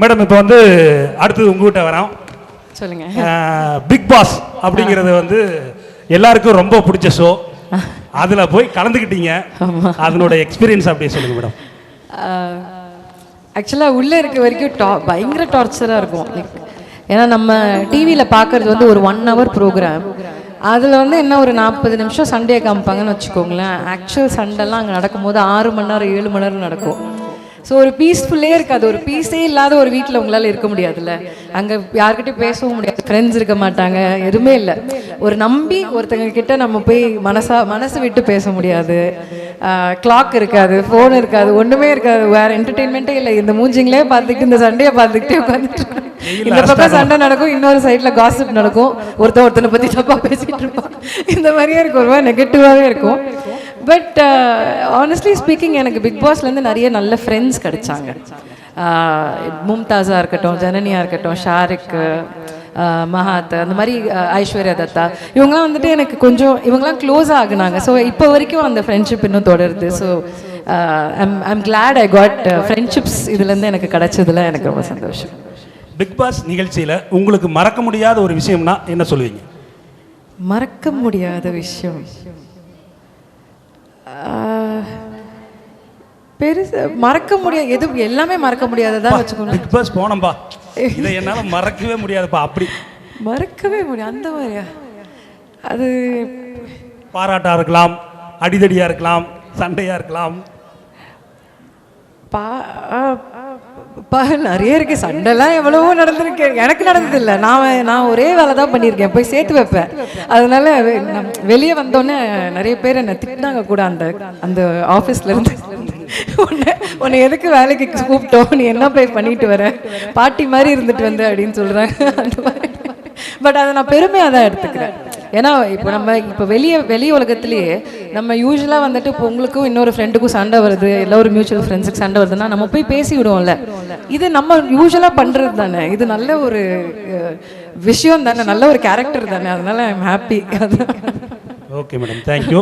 Madam இப்போ வந்து அடுத்தது உங்ககிட்ட வரோம். சொல்லுங்க. பிக் பாஸ் அப்படிங்கிறது வந்து எல்லாருக்கும் ரொம்ப பிடிச்ச ஷோ அதுல போய் கலந்துக்கிட்டீங்க. அதனோட எக்ஸ்பீரியன்ஸ் அப்படியே சொல்லுங்க மேடம். ஆக்சுவலாக உள்ளே இருக்க வரைக்கும் டா பயங்கர டார்ச்சராக இருக்கும். லைக் ஏன்னா நம்ம டிவியில் பார்க்கறது வந்து ஒரு ஒன் ஹவர் ப்ரோக்ராம் அதில் வந்து என்ன ஒரு நாற்பது நிமிஷம் சண்டே காமிப்பாங்கன்னு வச்சுக்கோங்களேன். ஆக்சுவல் சண்டைலாம் அங்கே நடக்கும்போது ஆறு மணி நேரம் ஏழு மணி நேரம் நடக்கும். ஸோ ஒரு பீஸ்ஃபுல்லே இருக்காது. ஒரு பீஸே இல்லாத ஒரு வீட்டில் உங்களால் இருக்க முடியாதுல்ல. அங்கே யார்கிட்டயும் பேசவும் முடியாது. ஃப்ரெண்ட்ஸ் இருக்க மாட்டாங்க. எதுவுமே இல்லை. ஒரு நம்பி ஒருத்தங்க கிட்ட நம்ம போய் மனசா மனசு விட்டு பேச முடியாது. கிளாக் இருக்காது. ஃபோன் இருக்காது. ஒன்றுமே இருக்காது. வேற என்டர்டெயின்மெண்ட்டே இல்லை. இந்த மூஞ்சிங்களே பார்த்துக்கிட்டு இந்த சண்டையை பார்த்துக்கிட்டே உட்காந்துட்டு இந்த பக்கம் சண்டை நடக்கும். இன்னொரு சைடில் காசிப் நடக்கும். ஒருத்தன் ஒருத்தனை பற்றி தப்பாக பேசிட்டு இருப்பான். இந்த மாதிரியே இருக்கும். மாதிரி நெகட்டிவாகவே இருக்கும். பட் ஆனஸ்ட்லி ஸ்பீக்கிங் எனக்கு பிக் பாஸ்லேருந்து நிறைய நல்ல ஃப்ரெண்ட்ஸ் கிடைச்சாங்க. மும்தாஸாக இருக்கட்டும் ஜனனியாக இருக்கட்டும் ஷாருக் ஆஹ் மஹாத் அந்த மாதிரி ஐஸ்வர்யா தத்தா இவங்கலாம் வந்துட்டு எனக்கு கொஞ்சம் இவங்கலாம் க்ளோஸ் ஆகுனாங்க. ஸோ இப்போ வரைக்கும் அந்த ஃப்ரெண்ட்ஷிப் இன்னும் தொடருது. So I'm I'm glad I got friendships இதுலேருந்து எனக்கு கிடைச்சதுல எனக்கு ரொம்ப சந்தோஷம். பிக் பாஸ் நிகழ்ச்சியில உங்களுக்கு மறக்க முடியாத ஒரு விஷயம்னா என்ன சொல்லுவீங்க? மறக்க முடியாத விஷயம். பெருசு மறக்க முடியாது எது எல்லாமே மறக்க முடியாததா வச்சுக்கணும் பிக் பாஸ் போனம்பா. இதை என்னால மறக்கவே முடியாதுப்பா அப்படி. மறக்கவே முடியும் அந்த மாதிரியா? அது பாராட்டா இருக்கலாம் அடிதடியா இருக்கலாம் சண்டையா இருக்கலாம். பா நிறைய இருக்கு. சண்டைலாம் எவ்வளவோ நடந்திருக்கு. எனக்கு நடந்தது இல்லை நான் நான் ஒரே வேலை தான் பண்ணியிருக்கேன். போய் சேர்த்து வைப்பேன். அதனால வெளியே வந்தோடனே நிறைய பேர் என்னை திட்டினாங்க கூட அந்த அந்த ஆஃபீஸ்ல இருந்து. உன்னை உன்னை எதுக்கு வேலைக்கு கூப்பிட்டோம்? நீ என்ன போய் பண்ணிட்டு வர? பாட்டி மாதிரி இருந்துட்டு வந்த அப்படின்னு சொல்றாங்க அந்த மாதிரி. பட் அதை நான் பெருமையாக தான் எடுத்துக்கிறேன். ஏன்னா இப்போ நம்ம இப்போ வெளியே வெளி உலகத்துலேயே நம்ம யூஸ்வலாக வந்துட்டு இப்போ உங்களுக்கும் இன்னொரு ஃப்ரெண்டுக்கும் சண்டை வருது. இல்லை ஒரு மியூச்சுவல் ஃப்ரெண்ட்ஸுக்கு சண்டை வருதுன்னா நம்ம போய் பேசி விடுவோம்ல இது நம்ம யூஸ்வலாக பண்ணுறது தானே. இது நல்ல ஒரு விஷயம் தானே. நல்ல ஒரு கேரக்டர் தானே. அதனால I'm happy okay madam thank you